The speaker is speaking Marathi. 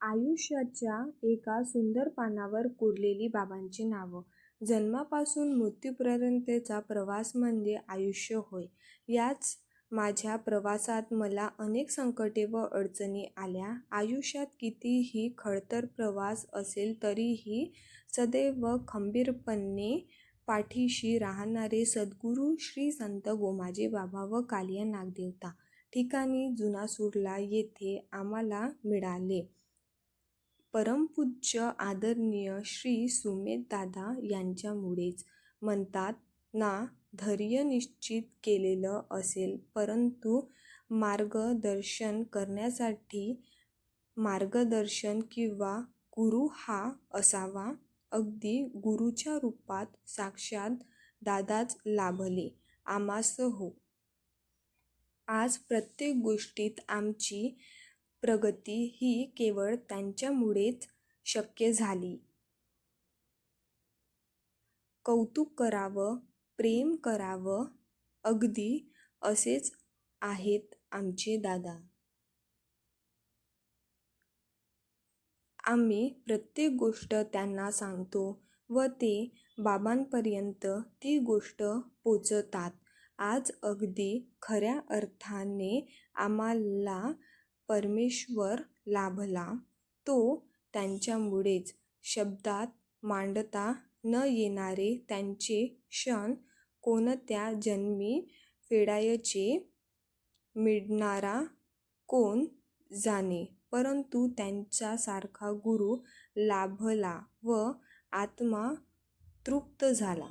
आयुष्याच्या एका सुंदर पानावर कोरलेली बाबांची नावं. जन्मापासून मृत्यूपर्यंतचा प्रवास म्हणजे आयुष्य होय. याच माझ्या प्रवासात मला अनेक संकटे व अडचणी आल्या. आयुष्यात कितीही खडतर प्रवास असेल तरीही सदैव खंबीरपणे पाठीशी राहणारे सद्गुरू श्री संत गोमाजी बाबा व कालिया नागदेवता ठिकाणी जुनासूरला येथे आम्हाला मिळाले. परमपूज्य आदरणीय श्री सुमेधदादा यांच्यामुळेच. म्हणतात ना धैर्य निश्चित केलेलं असेल परंतु मार्गदर्शन करण्यासाठी मार्गदर्शन किंवा गुरु हा असावा. अगदी गुरुच्या रूपात साक्षात दादाच लाभले आम्हासहो. आज प्रत्येक गोष्टीत आमची प्रगती ही केवळ त्यांच्यामुळेच शक्य झाली. कौतुक करावं, प्रेम करावं अगदी असेच आहेत आमचे दादा. आम्ही प्रत्येक गोष्ट त्यांना सांगतो व ते बाबांपर्यंत ती गोष्ट पोचतात आज अगदी खऱ्या अर्थाने आम्हाला परमेश्वर लाभला तो त्यांच्यामुळेच. शब्दात मांडता न येणारे त्यांचे क्षण कोणत्या जन्मी फेडायचे मिळणारा कोण जाणे परंतु त्यांच्यासारखा गुरु लाभला व आत्मा तृप्त झाला.